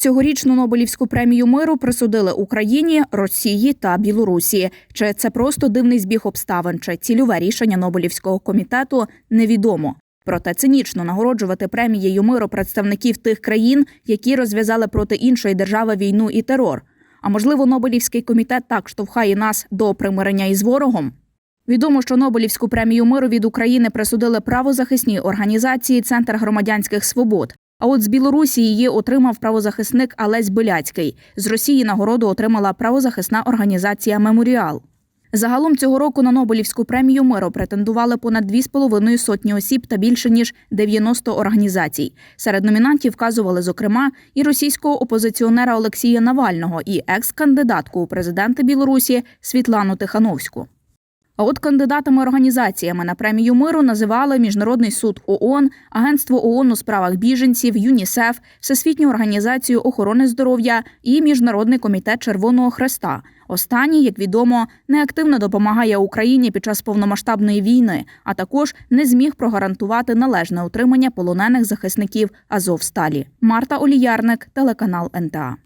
Цьогорічну Нобелівську премію миру присудили Україні, Росії та Білорусі. Чи це просто дивний збіг обставин, чи цільове рішення Нобелівського комітету невідомо. Проте цинічно нагороджувати премією миру представників тих країн, які розв'язали проти іншої держави війну і терор. А можливо, Нобелівський комітет так штовхає нас до примирення із ворогом. Відомо, що Нобелівську премію миру від України присудили правозахисній організації Центр громадянських свобод. А от з Білорусі її отримав правозахисник Алесь Беляцький. З Росії нагороду отримала правозахисна організація Меморіал. Загалом цього року на Нобелівську премію миру претендували понад 2,5 сотні осіб та більше ніж 90 організацій. Серед номінантів вказували, зокрема, і російського опозиціонера Олексія Навального, і екс-кандидатку у президенти Білорусі Світлану Тихановську. А от кандидатами організаціями на премію миру називали Міжнародний суд ООН, Агентство ООН у справах біженців, ЮНІСЕФ, Всесвітню організацію охорони здоров'я і Міжнародний комітет Червоного Хреста. Останній, як відомо, неактивно допомагає Україні під час повномасштабної війни, а також не зміг прогарантувати належне утримання полонених захисників Азовсталі. Марта Оліярник, телеканал НТА.